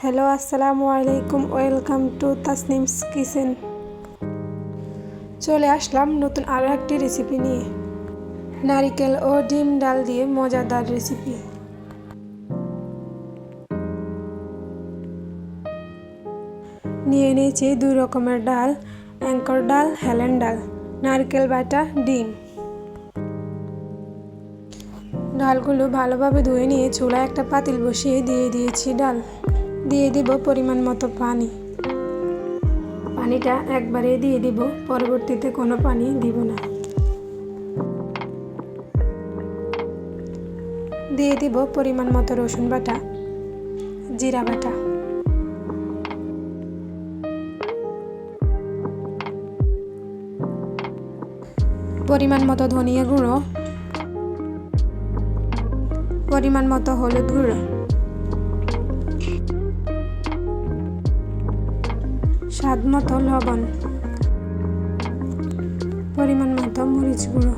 Hello আসসালামু আলাইকুম welcome to Tasnim's kitchen চলে আসলাম নতুন আরও একটি রেসিপি নিয়ে। নারিকেল ও ডিম ডাল দিয়ে মজাদার রেসিপি নিয়ে নিয়েছি দুই রকমের ডাল, অ্যাঙ্কর ডাল, হেলেন ডাল, নারকেল বাটা, ডিম। ডালগুলো ভালোভাবে ধুয়ে নিয়ে চুলায় একটা পাতিল বসিয়ে দিয়ে দিয়েছি ডাল। দিয়ে দিব পরিমাণ মতো পানি। পানিটা একবারে দিয়ে দিব, পরবর্তীতে কোনো পানি দিব না। দিয়ে দিব পরিমাণ মতো রসুন বাটা, জিরা বাটা। পরিমাণ মতো ধনিয়া গুঁড়ো, পরিমাণ মতো হলুদ গুঁড়ো। স্বাদ মতো লবণ পরিমাণ মতো মরিচ গুঁড়ো।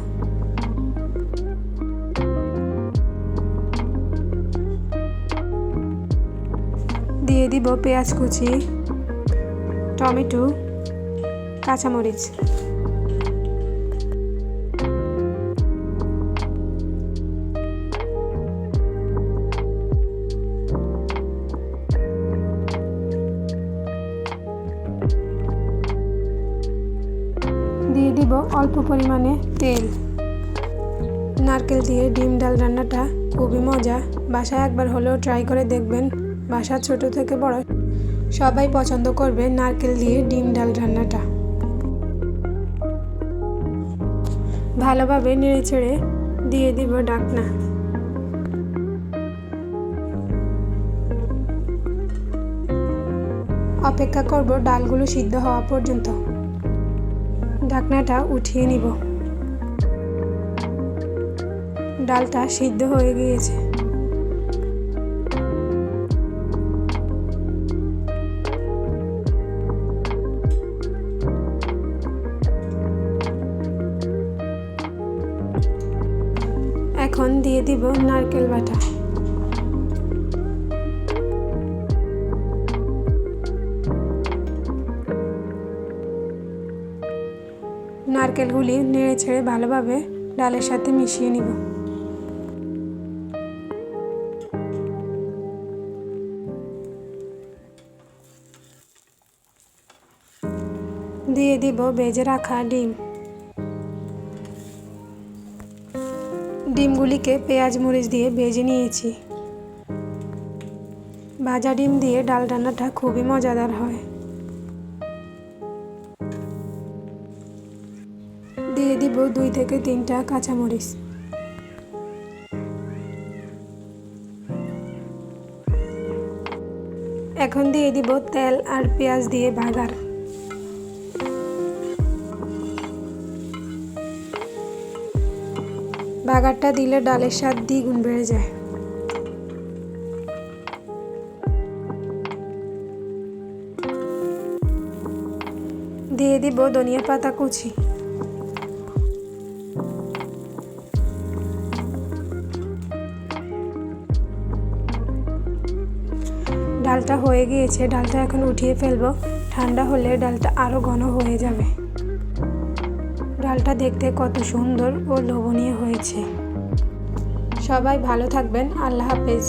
দিয়ে দিব পেঁয়াজ কুচি টমেটো কাঁচামরিচ। দিব অল্প পরিমাণে তেল। নারকেল দিয়ে ডিম ডাল রান্নাটা খুবই মজা। বাসায় একবার হলেও ট্রাই করে দেখবেন। বাসা ছোট থেকে বড় সবাই পছন্দ করবে নারকেল দিয়ে ডিম ডাল রান্নাটা। ভালোভাবে নেড়ে ছেড়ে দিয়ে দিব ডাকনা। অপেক্ষা করব ডালগুলো সিদ্ধ হওয়া পর্যন্ত। ঢাকনাটা উঠিয়ে নিব। ডালটা সিদ্ধ হয়ে গিয়েছে। এখন দিয়ে দিব নারকেল বাটা। নারকেলগুলি নেড়ে ছেড়ে ভালোভাবে ডালের সাথে মিশিয়ে নিব। দিয়ে দিব ভেজে রাখা ডিম। ডিমগুলিকে পেঁয়াজ, মরিচ দিয়ে ভেজে নিয়েছি। ভাজা ডিম দিয়ে ডাল রান্নাটা খুবই মজাদার হয়। দিয়ে দিব দুই থেকে তিনটা কাঁচামরিচ। এখন দিয়ে দিব তেল আর পেঁয়াজ দিয়ে ভাগার বাগারটা দিলে ডালের স্বাদ দ্বিগুণ বেড়ে যায়। দিয়ে দিব ধনিয়া পাতা কুচি। ডালটা হয়ে গিয়েছে, ডালটা এখন উঠিয়ে ফেলব। ঠান্ডা হলে ডালটা আরও ঘন হয়ে যাবে। ডালটা দেখতে কত সুন্দর ও লোভনীয় হয়েছে। সবাই ভালো থাকবেন। আল্লাহ হাফেজ।